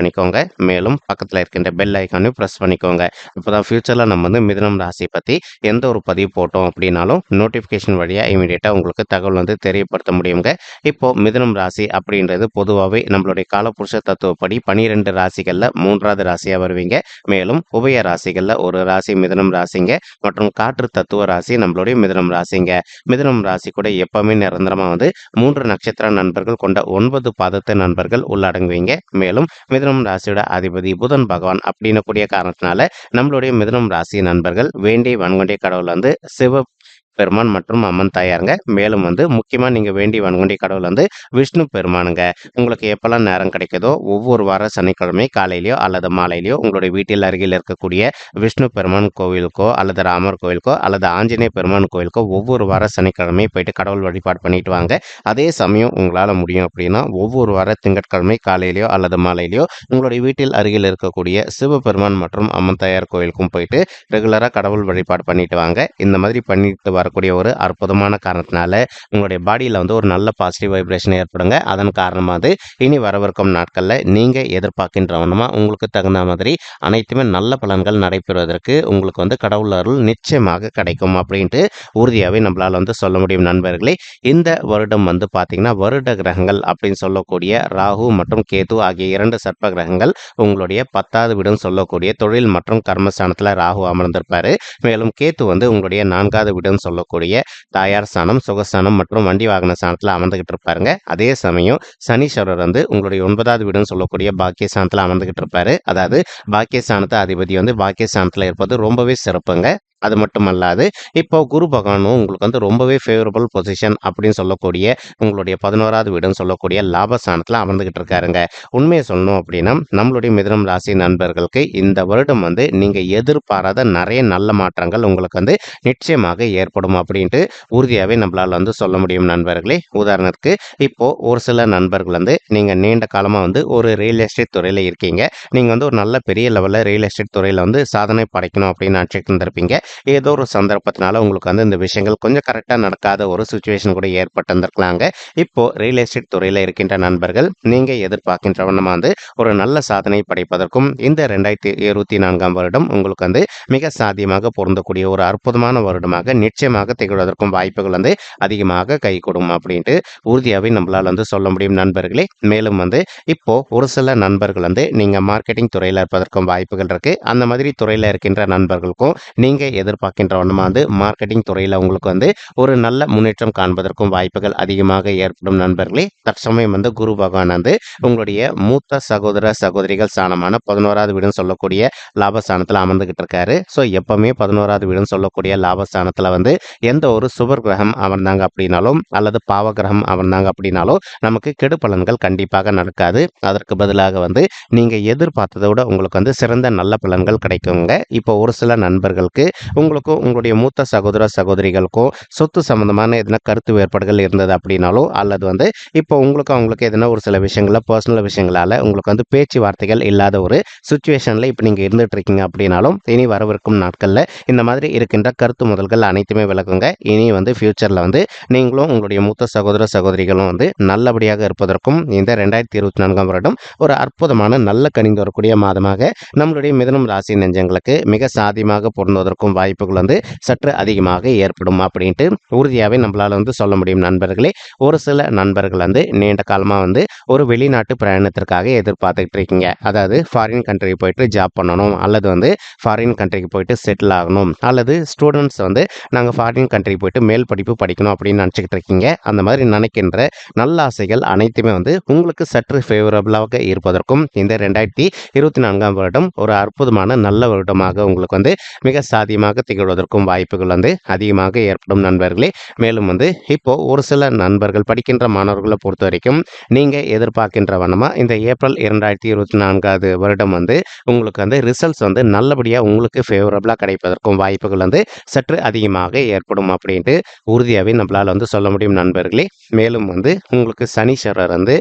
பண்ணிக்கோங்க. மேலும் பக்கத்தில் இருக்கின்ற பெல் ஐக்கானையும் ப்ரெஸ் பண்ணிக்கோங்க. இப்போ தான் ஃப்யூச்சரில் நம்ம வந்து மிதனம் ராசி பற்றி எந்த ஒரு பதிவு போட்டோம் அப்படின்னாலும் நோட்டிஃபிகேஷன் வழியாக இமீடியட்டாக உங்களுக்கு தகவல் வந்து தெரியப்படுத்த முடியுங்க. இப்போது மிதனம் ராசி அப்படின்றது பொதுவாகவே நம்மளுடைய காலப்புருஷ தத்துவப்படி பனிரெண்டு ராசிகளில் மூன்றாவது ராசியாக வருவீங்க. மேலும் உபய ராசிகளில் ஒரு ராசி மிதனம் ராசிங்க. மற்றும் காற்று தத்துவ ராசி நம்மளுடைய மிதனம் ராசிங்க. மிதனம் ராசி கூட எப்பவுமே நிரந்தரமாக வந்து மூன்று நட்சத்திர நண்பர்கள் கொண்ட ஒன்பது பாதத்து நண்பர்கள் உள்ளடங்குவீங்க. மேலும் மிதனம் ராசியோட அதிபதி புதன் பகவான் அப்படின்னு கூடிய காரணத்தினால நம்மளுடைய மிதுனம் ராசி நண்பர்கள் வேண்டிய வன்கொண்டிய கடவுள் வந்து சிவ பெருமான் மற்றும் அம்மன் தாயாருங்க. மேலும் வந்து முக்கியமாக நீங்கள் வேண்டி வன்கொண்டிய கடவுள் வந்து விஷ்ணு பெருமானுங்க. உங்களுக்கு எப்போல்லாம் நேரம் கிடைக்குதோ ஒவ்வொரு வார சனிக்கிழமை காலையிலையோ அல்லது மாலையிலையோ உங்களுடைய வீட்டில் அருகில் இருக்கக்கூடிய விஷ்ணு பெருமான் கோவிலுக்கோ அல்லது ராமர் கோவிலுக்கோ அல்லது ஆஞ்சநேய பெருமான் கோவிலுக்கோ ஒவ்வொரு வார சனிக்கிழமை போயிட்டு கடவுள் வழிபாடு பண்ணிட்டு வாங்க. அதே சமயம் உங்களால் முடியும் அப்படின்னா ஒவ்வொரு வார திங்கட்கிழமை காலையிலையோ அல்லது மாலையிலையோ உங்களுடைய வீட்டில் அருகில் இருக்கக்கூடிய சிவபெருமான் மற்றும் அம்மன் தாயார் கோவிலுக்கும் போயிட்டு ரெகுலராக கடவுள் வழிபாடு பண்ணிட்டு வாங்க. இந்த மாதிரி பண்ணிட்டு வர வரக்கூடிய ஒரு அற்புதமான காரணத்தினால உங்களுடைய பாடியில் வந்து ஒரு நல்ல பாசிட்டிவ் வைப்ரேஷன் ஏற்படுங்க. அதன் காரணமாக இனி வரவிருக்கும் நாட்களில் நீங்கள் எதிர்பார்க்கின்றவனமாக உங்களுக்கு தகுந்த மாதிரி அனைத்துமே நல்ல பலன்கள் நடைபெறுவதற்கு உங்களுக்கு வந்து கடவுள் அருள் நிச்சயமாக கிடைக்கும் அப்படின்ட்டு உறுதியாகவே நம்மளால் வந்து சொல்ல முடியும் நண்பர்களே. இந்த வருடம் வந்து பார்த்தீங்கன்னா வருட கிரகங்கள் அப்படின்னு சொல்லக்கூடிய ராகு மற்றும் கேது ஆகிய இரண்டு சர்ப்ப கிரகங்கள் உங்களுடைய பத்தாவது வீடும் சொல்லக்கூடிய தொழில் மற்றும் கர்மஸ்தானத்தில் ராகு அமர்ந்திருப்பார். மேலும் கேத்து வந்து உங்களுடைய நான்காவது வீடுன்னு சொல்லக்கூடிய தாயார் ஸ்தானம் சுகஸ்தானம் மற்றும் வண்டி வாகன ஸ்தானத்தில் அமர்ந்துகிட்டு இருப்பாருங்க. அதே சமயம் சனீஸ்வரர் வந்து உங்களுடைய ஒன்பதாவது வீடுன்னு சொல்லக்கூடிய பாக்கியஸ்தானத்தில் அமர்ந்துகிட்டு இருப்பாரு. அதாவது பாக்கியஸ்தானத்து அதிபதி வந்து பாக்கியஸ்தானத்தில் இருப்பது ரொம்பவே சிறப்புங்க. அது மட்டும் அல்லாது இப்போ குரு பகவானும் உங்களுக்கு வந்து ரொம்பவே ஃபேவரபுள் பொசிஷன் அப்படின்னு சொல்லக்கூடிய உங்களுடைய பதினோராவது வீடுன்னு சொல்லக்கூடிய லாபஸ்தானத்தில் அமர்ந்துகிட்டு இருக்காருங்க. உண்மையை சொல்லணும் அப்படின்னா நம்மளுடைய மிதனம் ராசி நண்பர்களுக்கு இந்த வருடம் வந்து நீங்கள் எதிர்பாராத நிறைய நல்ல மாற்றங்கள் உங்களுக்கு வந்து நிச்சயமாக ஏற்படும் அப்படின்ட்டு உறுதியாகவே நம்மளால் வந்து சொல்ல முடியும் நண்பர்களே. உதாரணத்துக்கு இப்போது ஒரு சில நண்பர்கள் வந்து நீங்கள் நீண்ட காலமாக வந்து ஒரு ரியல் எஸ்டேட் துறையில் இருக்கீங்க. நீங்கள் வந்து ஒரு நல்ல பெரிய லெவலில் ரியல் எஸ்டேட் துறையில் வந்து சாதனை படைக்கணும் அப்படின்னு நினச்சிட்டு இருந்திருப்பீங்க. ஏதோ ஒரு சந்தர்ப்பத்தினால உங்களுக்கு வந்து இந்த விஷயங்கள் கொஞ்சம் கரெக்டாக நடக்காத ஒரு சுச்சுவேஷன் கூட ஏற்பட்டிருந்திருக்கலாங்க. இப்போ ரியல் எஸ்டேட் துறையில் இருக்கின்ற நண்பர்கள் நீங்கள் எதிர்பார்க்கின்ற வண்ணமாக வந்து ஒரு நல்ல சாதனை படைப்பதற்கும் இந்த ரெண்டாயிரத்தி இருபத்தி நான்காம் வருடம் உங்களுக்கு வந்து மிக சாத்தியமாக பொருந்தக்கூடிய ஒரு அற்புதமான வருடமாக நிச்சயமாக திகழ்வதற்கும் வாய்ப்புகள் வந்து அதிகமாக கை கொடுக்கும் அப்படின்ட்டு உறுதியாகவே நம்மளால் வந்து சொல்ல முடியும் நண்பர்களே. மேலும் வந்து இப்போ ஒரு சில நண்பர்கள் வந்து நீங்கள் மார்க்கெட்டிங் துறையில் இருப்பதற்கும் வாய்ப்புகள் இருக்குது அந்த மாதிரி துறையில் இருக்கின்ற நண்பர்களுக்கும் நீங்கள் எதிர்பார்க்கின்ற வண்ணமாக வந்து மார்க்கெட்டிங் துறையில் உங்களுக்கு வந்து ஒரு நல்ல முன்னேற்றம் காண்பதற்கும் வாய்ப்புகள் அதிகமாக ஏற்படும் நண்பர்களே. தற்சமயம் வந்து குரு பகவான் வந்து உங்களுடைய மூத்த சகோதர சகோதரிகள் ஸ்தானமான பதினோராவது வீடுன்னு சொல்லக்கூடிய லாபஸ்தானத்தில் அமர்ந்துகிட்டு இருக்காரு. ஸோ எப்பவுமே பதினோராவது வீடுன்னு சொல்லக்கூடிய லாபஸ்தானத்தில் வந்து எந்த ஒரு சுபர் கிரகம் அமர்ந்தாங்க அப்படின்னாலும் அல்லது பாவ கிரகம் அமர்ந்தாங்க அப்படின்னாலும் நமக்கு கெடு பலன்கள் கண்டிப்பாக நடக்காது. அதற்கு பதிலாக வந்து நீங்கள் எதிர்பார்த்ததை விட உங்களுக்கு வந்து சிறந்த நல்ல பலன்கள் கிடைக்குங்க. இப்போ ஒரு சில நண்பர்களுக்கு உங்களுக்கும் உங்களுடைய மூத்த சகோதர சகோதரிகளுக்கும் சொத்து சம்பந்தமான எதனா கருத்து வேறுபாடுகள் இருந்தது அப்படின்னாலும் அல்லது வந்து இப்போ உங்களுக்கு அவங்களுக்கு எதனா ஒரு சில விஷயங்களில் பர்சனல் விஷயங்களால் உங்களுக்கு வந்து பேச்சுவார்த்தைகள் இல்லாத ஒரு சுச்சுவேஷனில் இப்போ நீங்கள் இருந்துட்டு இருக்கீங்க அப்படின்னாலும் இனி வரவிருக்கும் நாட்களில் இந்த மாதிரி இருக்கின்ற கருத்து முதல்கள் அனைத்துமே விளக்குங்க. இனி வந்து ஃபியூச்சரில் வந்து நீங்களும் உங்களுடைய மூத்த சகோதர சகோதரிகளும் வந்து நல்லபடியாக இருப்பதற்கும் இந்த ரெண்டாயிரத்தி இருபத்தி நான்காம் வருடம் ஒரு அற்புதமான நல்ல கணிந்து வரக்கூடிய மாதமாக நம்மளுடைய மிதனம் ராசி நெஞ்சங்களுக்கு மிக சாதியமாக பொருந்துவதற்கும் வாய்ப்புகள் வந்து சற்று அதிகமாக ஏற்படும் அப்படின்ட்டு உறுதியாகவே நம்மளால் வந்து சொல்ல முடியும் நண்பர்களே. ஒரு சில நண்பர்கள் வந்து நீண்ட காலமாக வந்து ஒரு வெளிநாட்டு பிரயாணத்திற்காக எதிர்பார்த்துக்கிட்டு இருக்கீங்க. அதாவது ஃபாரின் கண்ட்ரிக்கு போயிட்டு ஜாப் பண்ணணும் அல்லது வந்து ஃபாரின் கண்ட்ரிக்கு போயிட்டு செட்டில் ஆகணும் அல்லது ஸ்டூடெண்ட்ஸ் வந்து நாங்கள் ஃபாரின் கண்ட்ரிக்கு போயிட்டு மேல் படிப்பு படிக்கணும் அப்படின்னு நினச்சிக்கிட்டு இருக்கீங்க. அந்த மாதிரி நினைக்கின்ற நல்ல ஆசைகள் அனைத்துமே வந்து உங்களுக்கு சற்று ஃபேவரபுளாக இருப்பதற்கும் இந்த ரெண்டாயிரத்தி இருபத்தி நான்காம் வருடம் ஒரு அற்புதமான நல்ல வருடமாக உங்களுக்கு வந்து மிக சாதியமாக அதிகமாக திகழ்வதற்கும் வாய்ப்புகள் வந்து அதிகமாக ஏற்படும் நண்பர்களே. மேலும் வந்து இப்போ ஒரு சில நண்பர்கள் படிக்கின்ற மாணவர்களை பொறுத்த வரைக்கும் நீங்கள் எதிர்பார்க்கின்ற வண்ணமாக இந்த ஏப்ரல் இரண்டாயிரத்தி இருபத்தி நான்காவது வருடம் வந்து உங்களுக்கு வந்து ரிசல்ட்ஸ் வந்து நல்லபடியாக உங்களுக்கு ஃபேவரபுளாக கிடைப்பதற்கும் வாய்ப்புகள் வந்து சற்று அதிகமாக ஏற்படும் அப்படின்ட்டு உறுதியாகவே நம்மளால் வந்து சொல்ல முடியும் நண்பர்களே. மேலும் வந்து உங்களுக்கு சனீஸ்வரர் வந்து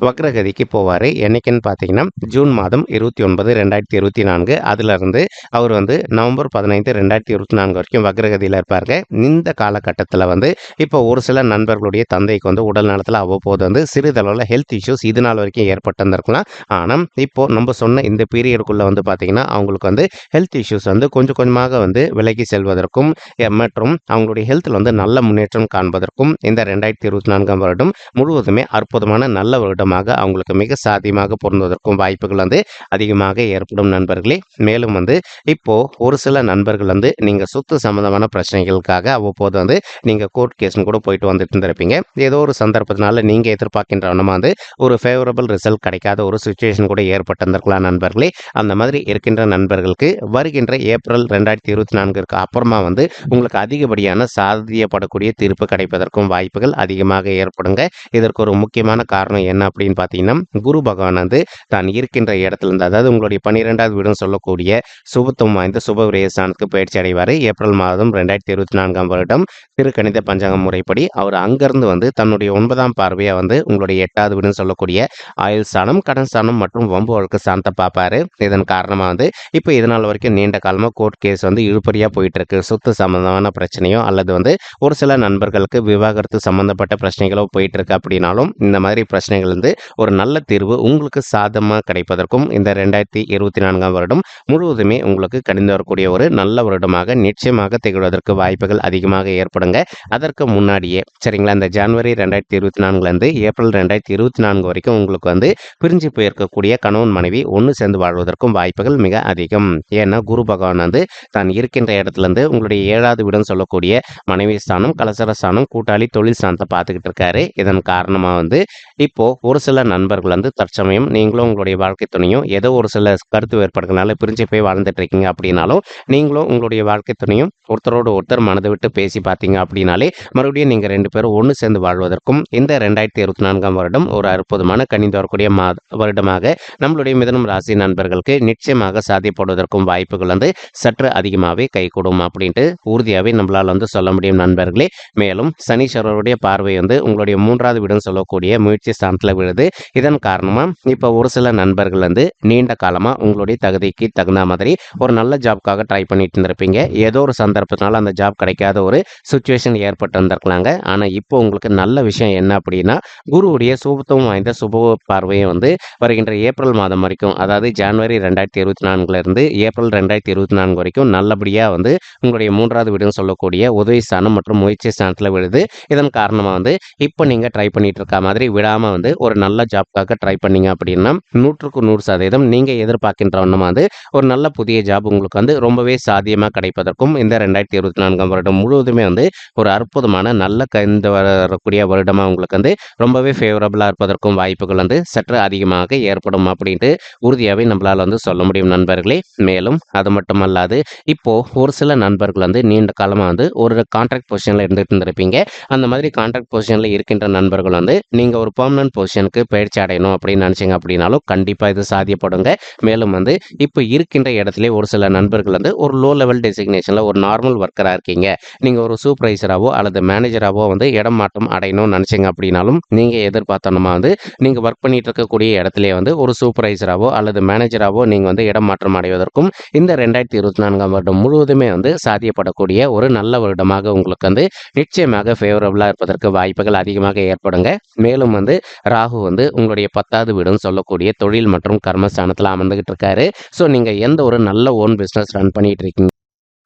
வக்ரகதிக்கு போவார். என்னைக்குன்னு பார்த்தீங்கன்னா ஜூன் மாதம் இருபத்தி ஒன்பது ரெண்டாயிரத்தி இருபத்தி நான்கு. அதிலிருந்து அவர் வந்து நவம்பர் பதினைந்து ரெண்டாயிரத்தி இருபத்தி நான்கு வரைக்கும் வக்ரகதியில் இருப்பாருங்க. இந்த காலகட்டத்தில் வந்து இப்போ ஒரு சில நண்பர்களுடைய தந்தைக்கு வந்து உடல் நலத்தில் அவ்வப்போது வந்து சிறிதளவில் ஹெல்த் இஷ்யூஸ் இது நாள் வரைக்கும் ஏற்பட்டிருந்திருக்கலாம். ஆனால் இப்போ நம்ம சொன்ன இந்த பீரியடுக்குள்ளே வந்து பார்த்தீங்கன்னா அவங்களுக்கு வந்து ஹெல்த் இஷ்யூஸ் வந்து கொஞ்சம் கொஞ்சமாக வந்து விலகி செல்வதற்கும் மற்றும் அவங்களுடைய ஹெல்த்தில் வந்து நல்ல முன்னேற்றம் காண்பதற்கும் இந்த ரெண்டாயிரத்தி இருபத்தி நான்காம் வருடம் முழுவதுமே அற்புதமான நல்ல வருடம் வருடமாக அவங்களுக்கு மிக சாத்தியமாக பொருந்துவதற்கும் வாய்ப்புகள் வந்து அதிகமாக ஏற்படும் நண்பர்களே. மேலும் வந்து இப்போ ஒரு சில நண்பர்கள் வந்து நீங்கள் சொத்து சம்பந்தமான பிரச்சனைகளுக்காக அவ்வப்போது வந்து நீங்கள் கோர்ட் கேஸ்னு கூட போயிட்டு வந்துட்டு இருந்திருப்பீங்க. ஏதோ ஒரு சந்தர்ப்பத்தினால நீங்கள் எதிர்பார்க்கின்ற வண்ணமா வந்து ஒரு ஃபேவரபிள் ரிசல்ட் கிடைக்காத ஒரு சுச்சுவேஷன் கூட ஏற்பட்டிருந்திருக்கலாம் நண்பர்களே. அந்த மாதிரி இருக்கின்ற நண்பர்களுக்கு வருகின்ற ஏப்ரல் ரெண்டாயிரத்தி இருபத்தி நான்குக்கு அப்புறமா வந்து உங்களுக்கு அதிகப்படியான சாதியப்படக்கூடிய தீர்ப்பு கிடைப்பதற்கும் வாய்ப்புகள் அதிகமாக ஏற்படுங்க. இதற்கு ஒரு முக்கியமான காரணம் என்ன அப்படின்னு பார்த்தீங்கன்னா குரு பகவான் வந்து தான் இருக்கின்ற இடத்துல இருந்து அதாவது உங்களுடைய பன்னிரெண்டாவது வீடுன்னு சொல்லக்கூடிய சுபத்துவம் வாய்ந்த சுப விரயஸ்தானத்துக்கு பயிற்சி அடைவார். ஏப்ரல் மாதம் ரெண்டாயிரத்தி இருபத்தி நான்காம் வருடம் திருக்கணித பஞ்சாங்கம் முறைப்படி அவர் அங்கிருந்து வந்து தன்னுடைய ஒன்பதாம் பார்வையாக வந்து உங்களுடைய எட்டாவது வீடுன்னு சொல்லக்கூடிய ஆயுள் ஸ்தானம் கடன் ஸ்தானம் மற்றும் வம்பு வழக்கு ஸ்தானத்தை பார்ப்பாரு. இதன் காரணமாக வந்து இப்போ இதனால் வரைக்கும் நீண்ட காலமாக கோர்ட் கேஸ் வந்து இழுபறியாக போயிட்டு இருக்கு சொத்து சம்பந்தமான பிரச்சனையோ அல்லது வந்து ஒரு சில நண்பர்களுக்கு விவாகரத்து சம்பந்தப்பட்ட பிரச்சனைகளோ போயிட்டு இருக்கு அப்படின்னாலும் இந்த மாதிரி பிரச்சனைகள் வந்து ஒரு நல்ல தீர்வு உங்களுக்கு சாதமாக கிடைப்பதற்கும் இந்த ரெண்டாயிரத்தி இருபத்தி நான்காம் வருடம் முழுவதுமே உங்களுக்கு கணிந்து வரக்கூடிய ஒரு நல்ல வருடமாக நிச்சயமாக திகழ்வதற்கு வாய்ப்புகள் அதிகமாக ஏற்படுங்க. அதற்கு முன்னாடியே சரிங்களா இந்த ஜான்வரி ரெண்டாயிரத்தி இருபத்தி நான்குலேருந்து ஏப்ரல் ரெண்டாயிரத்தி இருபத்தி நான்கு வரைக்கும் உங்களுக்கு வந்து பிரிஞ்சு போயிருக்கக்கூடிய கணவன் மனைவி ஒன்று சேர்ந்து வாழ்வதற்கும் வாய்ப்புகள் மிக அதிகம். ஏன்னா குரு பகவான் வந்து தான் இருக்கின்ற இடத்துல இருந்து உங்களுடைய ஏழாவது வீடுன்னு சொல்லக்கூடிய மனைவி ஸ்தானம் கலசர ஸ்தானம் கூட்டாளி தொழில் ஸ்தானத்தை பார்த்துக்கிட்டு இருக்காரு. இதன் காரணமாக வந்து இப்போ ஒரு சில நண்பர்கள் வந்து தற்சமயம் நீங்களும் உங்களுடைய வாழ்க்கை துணையும் ஏதோ ஒரு சில கருத்து வேறுபாடுகளால பிரிஞ்சு போய் வாழ்ந்துட்டு இருக்கீங்க அப்படின்னாலும் நீங்களும் உங்களுடைய வாழ்க்கை துணையும் ஒருத்தரோடு ஒருத்தர் மனதை விட்டு பேசி பார்த்தீங்க அப்படின்னாலே மறுபடியும் நீங்கள் ரெண்டு பேரும் ஒன்று சேர்ந்து வாழ்வதற்கும் இந்த ரெண்டாயிரத்தி இருபத்தி நான்காம் வருடம் ஒரு அற்புதமான கணிந்து வரக்கூடிய மா வருடமாக நம்மளுடைய மிதனம் ராசி நண்பர்களுக்கு நிச்சயமாக சாத்தியப்படுவதற்கும் வாய்ப்புகள் வந்து சற்று அதிகமாகவே கைகூடும் அப்படின்ட்டு உறுதியாகவே நம்மளால் வந்து சொல்ல முடியும் நண்பர்களே. மேலும் சனீஸ்வரருடைய பார்வை வந்து உங்களுடைய மூன்றாவது வீடுன்னு சொல்லக்கூடிய முயற்சி ஸ்தானத்தில் விழுது இதன் காரணமாக இப்போ ஒரு சில நண்பர்கள் வந்து நீண்ட காலமாக உங்களுடைய தகுதிக்கு தகுந்த மாதிரி ஒரு நல்ல ஜாப்க்காக ட்ரை பண்ணிட்டு இருந்திருப்பீங்க. ஏதோ ஒரு சந்தர்ப்பத்தினால அந்த ஜாப் கிடைக்காத ஒரு சுச்சுவேஷன் ஏற்பட்டு இருந்திருக்கலாங்க ஆனால் இப்போ உங்களுக்கு நல்ல விஷயம் என்ன அப்படின்னா குருவுடைய சுபத்துவம் வாய்ந்த சுப பார்வையை வந்து வருகின்ற ஏப்ரல் மாதம் வரைக்கும் அதாவது ஜனவரி ரெண்டாயிரத்தி இருபத்தி நான்குலேருந்து ஏப்ரல் ரெண்டாயிரத்தி இருபத்தி நான்கு வரைக்கும் நல்லபடியாக வந்து உங்களுடைய மூன்றாவது வீடுன்னு சொல்லக்கூடிய உதவி ஸ்தானம் மற்றும் முயற்சி ஸ்தானத்தில் விழுது இதன் காரணமாக வந்து இப்போ நீங்கள் ட்ரை பண்ணிட்டு இருக்க மாதிரி விடாமல் வந்து ஒரு நல்ல ஜாப்க்காக ட்ரை பண்ணீங்க அப்படின்னா நூற்றுக்கு நூறு சதவீதம் நீங்கள் எதிர்பார்க்கின்ற வண்ணமாக வந்து ஒரு நல்ல புதிய ஜாப் உங்களுக்கு வந்து ரொம்பவே சாத்தியமாக கிடைப்பதற்கும் இந்த ரெண்டாயிரத்தி இருபத்தி நான்காம் வருடம் முழுவதுமே வந்து ஒரு அற்புதமான நல்ல இந்த வரக்கூடிய வருடமாக உங்களுக்கு வந்து ரொம்பவே ஃபேவரபுளாக இருப்பதற்கும் வாய்ப்புகள் வந்து சற்று அதிகமாக ஏற்படும் அப்படின்ட்டு உறுதியாகவே நம்மளால் வந்து சொல்ல முடியும் நண்பர்களே. மேலும் அது மட்டுமல்லாது இப்போது ஒரு சில நண்பர்கள் வந்து நீண்ட காலமாக வந்து ஒரு கான்ட்ராக்ட் பொசிஷனில் இருந்துகிட்டு இருந்திருப்பீங்க. அந்த மாதிரி கான்ட்ராக்ட் பொசிஷனில் இருக்கின்ற நண்பர்கள் வந்து நீங்கள் ஒரு பர்மனன்ட் பொசிஷன் பொசிஷனுக்கு பயிற்சி அடையணும் அப்படின்னு நினச்சிங்க அப்படின்னாலும் கண்டிப்பாக இது சாத்தியப்படுங்க. மேலும் வந்து இப்போ இருக்கின்ற இடத்துல ஒரு சில நண்பர்கள் வந்து ஒரு லோ லெவல் டெசிக்னேஷனில் ஒரு நார்மல் ஒர்க்கராக இருக்கீங்க. நீங்கள் ஒரு சூப்பர்வைசராகவோ அல்லது மேனேஜராகவோ வந்து இடம் மாற்றம் அடையணும்னு நினச்சிங்க அப்படின்னாலும் நீங்கள் எதிர்பார்த்தோம்னா வந்து நீங்கள் ஒர்க் பண்ணிட்டு இருக்கக்கூடிய இடத்துல வந்து ஒரு சூப்பர்வைசராகவோ அல்லது மேனேஜராகவோ நீங்கள் வந்து இடம் மாற்றம் அடைவதற்கும் இந்த ரெண்டாயிரத்தி இருபத்தி நான்காம் வருடம் முழுவதுமே வந்து சாத்தியப்படக்கூடிய ஒரு நல்ல வருடமாக உங்களுக்கு வந்து நிச்சயமாக ஃபேவரபுளாக இருப்பதற்கு வாய்ப்புகள் அதிகமாக ஏற்படுங்க. மேலும் வந்து ராகு வந்து உங்களுடைய பத்தாவது வீடுன்னு சொல்லக்கூடிய தொழில் மற்றும் கர்மஸ்தானத்தில் அமர்ந்துகிட்டு இருக்காரு. ஸோ நீங்கள் எந்த ஒரு நல்ல ஓன் பிஸ்னஸ் ரன் பண்ணிகிட்டு இருக்கீங்க?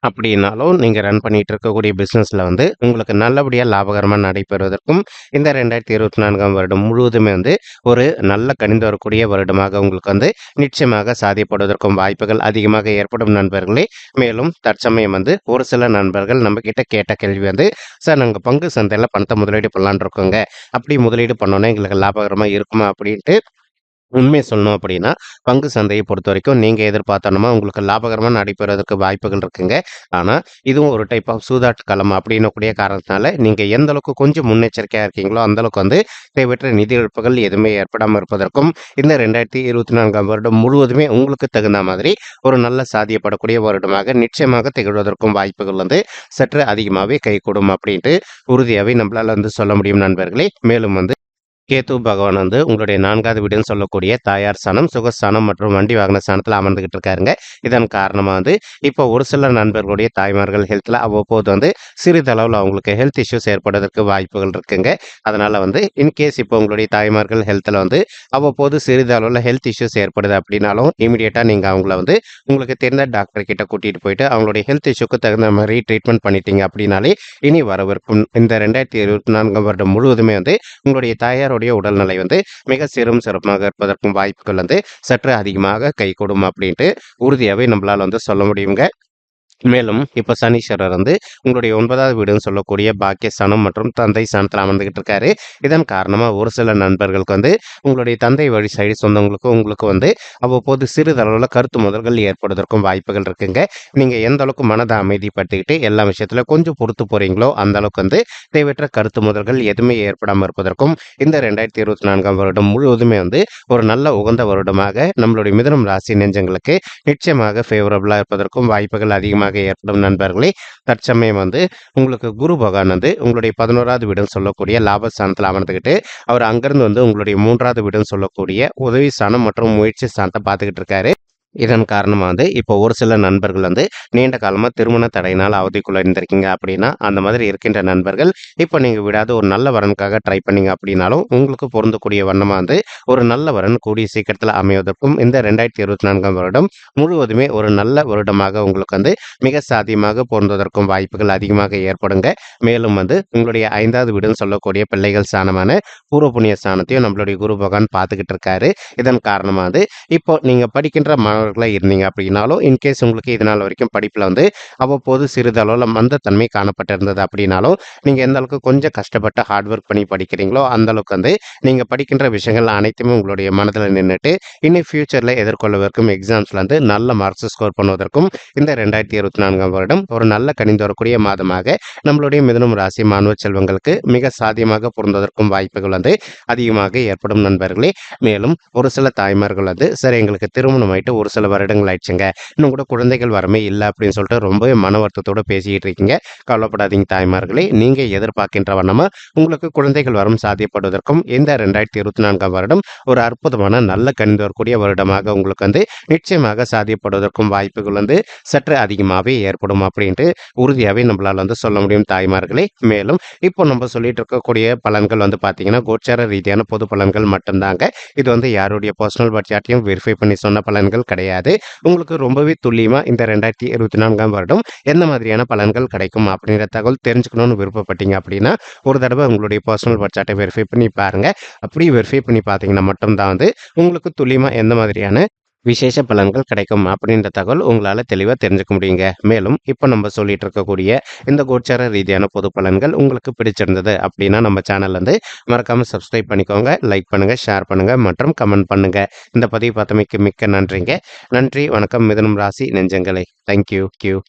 அப்படின்னாலும் நீங்கள் ரன் பண்ணிட்டு இருக்கக்கூடிய பிஸ்னஸில் வந்து உங்களுக்கு நல்லபடியாக லாபகரமாக நடைபெறுவதற்கும் இந்த ரெண்டாயிரத்தி இருபத்தி நான்காம் வருடம் முழுவதுமே வந்து ஒரு நல்ல கணிந்து வரக்கூடிய வருடமாக உங்களுக்கு வந்து நிச்சயமாக சாதிப்படுவதற்கும் வாய்ப்புகள் அதிகமாக ஏற்படும் நண்பர்களே. மேலும் தற்சமயம் வந்து ஒரு சில நண்பர்கள் நம்ம கிட்ட கேட்ட கேள்வி வந்து சார் நாங்கள் பங்கு சந்தையில் பணத்தை முதலீடு பண்ணலான்னு இருக்கோங்க. அப்படி முதலீடு பண்ணோன்னா எங்களுக்கு லாபகரமாக இருக்குமா? அப்படின்ட்டு உண்மை சொல்லணும் அப்படின்னா, பங்கு சந்தையை பொறுத்த வரைக்கும் நீங்கள் எதிர்பார்த்தோனமா உங்களுக்கு லாபகரமாக நடைபெறுவதற்கு வாய்ப்புகள் இருக்குங்க. ஆனால் இதுவும் ஒரு டைப் ஆஃப் சூதாட்டு களம் அப்படின்னக்கூடிய காரணத்தினால, நீங்கள் எந்த அளவுக்கு கொஞ்சம் முன்னெச்சரிக்கையாக இருக்கீங்களோ, அந்த அளவுக்கு வந்து தேவையற்ற நிதி இழப்புகள் எதுவுமே ஏற்படாமல் இருப்பதற்கும், இந்த 2024ஆம் வருடம் முழுவதுமே உங்களுக்கு தகுந்த மாதிரி ஒரு நல்ல சாதியப்படக்கூடிய வருடமாக நிச்சயமாக திகழ்வதற்கும் வாய்ப்புகள் வந்து சற்று அதிகமாகவே கைகூடும் அப்படின்ட்டு உறுதியாகவே நம்மளால் வந்து சொல்ல முடியும் நண்பர்களே. மேலும் வந்து கேத்து பகவான் வந்து உங்களுடைய நான்காவது வீடுன்னு சொல்லக்கூடிய தாயார் சனம் சுகஸ்தானம் மற்றும் வண்டி வாகன ஸ்தானத்தில அமர்ந்துகிட்டு இருக்காருங்க. இதன் காரணமாக வந்து இப்போ ஒரு சில நண்பர்களுடைய தாய்மார்கள் ஹெல்த்தில் அவ்வப்போது வந்து சிறிதளவில் அவங்களுக்கு ஹெல்த் இஷ்யூஸ் ஏற்படுவதற்கு வாய்ப்புகள் இருக்குங்க. அதனால் வந்து இன்கேஸ் இப்போ உங்களுடைய தாய்மார்கள் ஹெல்த்தில் வந்து அவ்வப்போது சிறிதளவில் ஹெல்த் இஷ்யூஸ் ஏற்படுது அப்படின்னாலும், இமீடியட்டாக நீங்கள் அவங்கள வந்து உங்களுக்கு தெரிந்த டாக்டர் கிட்ட கூட்டிகிட்டு போயிட்டு அவங்களுடைய ஹெல்த் இஷ்யூக்கு தகுந்த மாதிரி ட்ரீட்மெண்ட் பண்ணிட்டீங்க அப்படின்னாலே, இனி வரவிருக்கும் இந்த 2024ஆம் வருடம் முழுவதுமே வந்து உங்களுடைய அவருடைய உடல்நிலை வந்து மிக சிறும் சிறப்பாக இருப்பதற்கும் வாய்ப்புகள் வந்து சற்று அதிகமாக கைகூடும் அப்படின்ட்டு உறுதியாகவே நம்மளால் வந்து சொல்ல முடியுங்க. மேலும் இப்ப சனீஸ்வரர் வந்து உங்களுடைய ஒன்பதாவது வீடுன்னு சொல்லக்கூடிய பாக்கியஸ்தானம் மற்றும் தந்தை ஸ்தானத்தில் அமர்ந்துகிட்டு இருக்காரு. இதன் காரணமா ஒரு சில நண்பர்களுக்கு வந்து உங்களுடைய தந்தை வழி சைடு சொந்தவங்களுக்கும் உங்களுக்கு வந்து அவ்வப்போது சிறிதளவில் கருத்து முதல்கள் ஏற்படுவதற்கும் வாய்ப்புகள் இருக்குங்க. நீங்க எந்த அளவுக்கு மனதை அமைதிப்படுத்திக்கிட்டு எல்லா விஷயத்துல கொஞ்சம் பொறுத்து போறீங்களோ, அந்த அளவுக்கு வந்து தேவையற்ற கருத்து முதல்கள் எதுவுமே ஏற்படாமல் இருப்பதற்கும், இந்த 2024ஆம் வருடம் முழுவதுமே வந்து ஒரு நல்ல உகந்த வருடமாக நம்மளுடைய மிதனம் ராசி நெஞ்சங்களுக்கு நிச்சயமாக ஃபேவரபிளா இருப்பதற்கும் வாய்ப்புகள் அதிகமாக ஏற்படும் நண்பர்களே. தற்சமயம் வந்து உங்களுக்கு குரு பகவான் வந்து உங்களுடைய 11வது வீடுன்னு சொல்லக்கூடிய லாபஸ்தானத்தில் அமர்ந்துக்கிட்டு அவர் அங்கிருந்து வந்து உங்களுடைய மூன்றாவது வீடுன்னு சொல்லக்கூடிய உதவி ஸ்தானம் மற்றும் முயற்சி ஸ்தானத்தை பார்த்துக்கிட்டு இருக்காரு. இதன் காரணமாக வந்து இப்போ ஒரு சில நண்பர்கள் வந்து நீண்ட காலமாக திருமண தடையினால் அவதிக்குள்ள இருந்திருக்கீங்க அப்படின்னா, அந்த மாதிரி இருக்கின்ற நண்பர்கள் இப்போ நீங்கள் விடாத ஒரு நல்ல வரனுக்காக ட்ரை பண்ணீங்க அப்படின்னாலும், உங்களுக்கு பொருந்தக்கூடிய வண்ணமாக வந்து ஒரு நல்ல வரன் கூடிய சீக்கிரத்தில் அமைவதற்கும், இந்த 2024ஆம் வருடம் முழுவதுமே ஒரு நல்ல வருடமாக உங்களுக்கு வந்து மிக சாத்தியமாக பொருந்துவதற்கும் வாய்ப்புகள் அதிகமாக ஏற்படுங்க. மேலும் வந்து உங்களுடைய ஐந்தாவது வீடுன்னு சொல்லக்கூடிய பிள்ளைகள் ஸ்தானமான பூர்வ புண்ணிய ஸ்தானத்தையும் நம்மளுடைய குரு பகவான் பார்த்துக்கிட்டு இருக்காரு. இதன் காரணமாக வந்து இப்போ நீங்கள் படிக்கின்ற மாணவர்களாக இருந்தீங்க அப்படின்னாலும், இன்கேஸ் உங்களுக்கு இதனால் வரைக்கும் படிப்பில் வந்து அவ்வப்போது சிறிதளவில் மந்தத்தன்மை காணப்பட்டிருந்தது அப்படின்னாலும், நீங்கள் எந்த அளவுக்கு கொஞ்சம் கஷ்டப்பட்டு ஹார்ட் ஒர்க் பண்ணி படிக்கிறீங்களோ, அந்த அளவுக்கு வந்து நீங்க படிக்கின்ற விஷயங்கள் அனைத்துமே உங்களுடைய மனதில் நின்னுட்டு, இன்னும் ஃபியூச்சர்ல எதிர்கொள்வதற்கும் எக்ஸாம்ஸில் வந்து நல்ல மார்க்ஸ் ஸ்கோர் பண்ணுவதற்கும், இந்த 2024ஆம் வருடம் ஒரு நல்ல கனிந்து வரக்கூடிய மாதமாக நம்மளுடைய மிதுனம் ராசி மாணவ செல்வங்களுக்கு மிக சாத்தியமாக பொருந்துவதற்கும் வாய்ப்புகள் வந்து அதிகமாக ஏற்படும் நண்பர்களே. மேலும் ஒரு சில தாய்மார்கள் வந்து, சரி எங்களுக்கு திருமணம் ஆயிட்டு ஒரு சில வருடங்கள் ஆயிடுச்சுங்க. இன்னும் கூட குழந்தைகள் வரமே இல்லை அப்படின்னு சொல்லிட்டு ரொம்பவே மன வருத்தத்தோடு பேசிக்கிட்டு இருக்கீங்க. கவலைப்படாதீங்க தாய்மார்களே. நீங்கள் எதிர்பார்க்கின்ற வண்ணமாக உங்களுக்கு குழந்தைகள் வரம் சாத்தியப்படுவதற்கும், இந்த 2024ஆம் வருடம் ஒரு அற்புதமான நல்ல கணிந்து வரக்கூடிய வருடமாக உங்களுக்கு வந்து நிச்சயமாக சாத்தியப்படுவதற்கும் வாய்ப்புகள் வந்து சற்று அதிகமாகவே ஏற்படும் அப்படின்ட்டு உறுதியாகவே நம்மளால் வந்து சொல்ல முடியும் தாய்மார்களே. மேலும் இப்போ நம்ம சொல்லிட்டு இருக்கக்கூடிய பலன்கள் வந்து பார்த்தீங்கன்னா, கோச்சார ரீதியான பொது பலன்கள் மட்டும்தாங்க இது வந்து யாருடைய பர்சனல் பட்ஜெட்டையும் வெரிஃபை பண்ணி சொன்ன பலன்கள் கிடையாது. உங்களுக்கு ரொம்பவே துல்லியமா இந்த 2024ஆம் வருடம் எந்த மாதிரியான பலன்கள் கிடைக்கும் அப்படிங்கிற தகவல் தெரிஞ்சுக்கணும்னு விருப்பப்பட்டீங்க அப்படின்னா, ஒரு தடவை உங்களுடைய பர்சனல் பட்ஜெட்டை வெரிஃபை பண்ணி பாருங்க. அப்படி வெரிஃபை பண்ணி பார்த்தீங்கன்னா மட்டும்தான் வந்து உங்களுக்கு துல்லியமா எந்த மாதிரியான விசேஷ பலன்கள் கிடைக்கும் அப்படின்ற தகவல் உங்களால தெளிவா தெரிஞ்சுக்க முடியுங்க. மேலும் இப்போ நம்ம சொல்லிட்டு இருக்கக்கூடிய இந்த கோச்சார ரீதியான பொது பலன்கள் உங்களுக்கு பிடிச்சிருந்தது அப்படின்னா, நம்ம சேனல் வந்து மறக்காம சப்ஸ்கிரைப் பண்ணிக்கோங்க. லைக் பண்ணுங்க, ஷேர் பண்ணுங்க மற்றும் கமெண்ட் பண்ணுங்க. இந்த பதிவு பார்த்தமைக்கு மிக்க நன்றிங்க. நன்றி, வணக்கம் மிதனம் ராசி நெஞ்சங்களே. Thank you. கியூ.